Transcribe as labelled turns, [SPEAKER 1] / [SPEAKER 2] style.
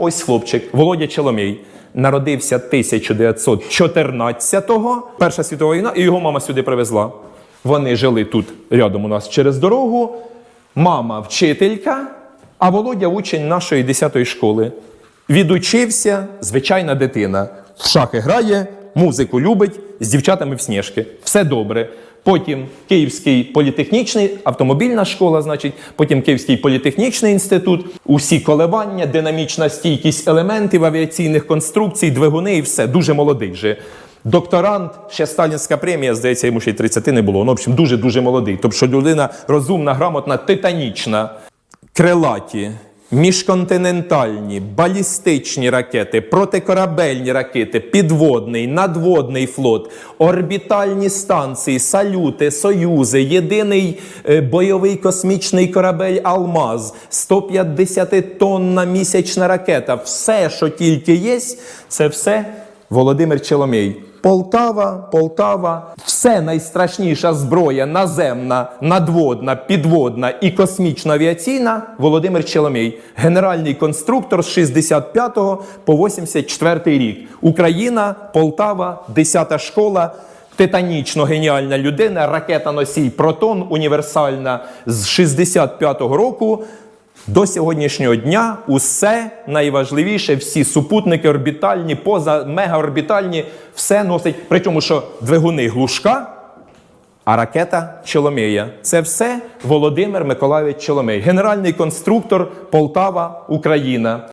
[SPEAKER 1] ось хлопчик, Володя Челомій. Народився 1914-го, Перша світова війна, і його мама сюди привезла. Вони жили тут рядом у нас через дорогу. Мама вчителька, а Володя учень нашої 10-ї школи. Відучився, звичайна дитина. В шахи грає, музику любить, з дівчатами в сніжки. Все добре. Потім Київський політехнічний, автомобільна школа, значить, потім Київський політехнічний інститут, усі коливання, динамічна стійкість елементів авіаційних конструкцій, двигуни і все. Дуже молодий же. Докторант, ще сталінська премія, здається, йому ще й 30 не було. Ну, в общем, дуже-дуже молодий. Тобто людина розумна, грамотна, титанічна крилаті, міжконтинентальні, балістичні ракети, протикорабельні ракети, підводний, надводний флот, орбітальні станції, салюти, союзи, єдиний е, бойовий космічний корабель Алмаз, 150-тонна місячна ракета. Все, що тільки є, це все Володимир Челомій. Полтава, Полтава, все найстрашніша зброя наземна, надводна, підводна і космічно авіаційна Володимир Челомій, генеральний конструктор з 65 по 84 рік. Україна, Полтава, 10 школа. Титанічно геніальна людина, ракета носій Протон універсальна з 65-го року. До сьогоднішнього дня усе найважливіше, всі супутники орбітальні, поза мегаорбітальні, все носить. Причому, що двигуни глушка, а ракета Чоломея. Це все Володимир Миколаївич Чоломей, генеральний конструктор Полтава, Україна.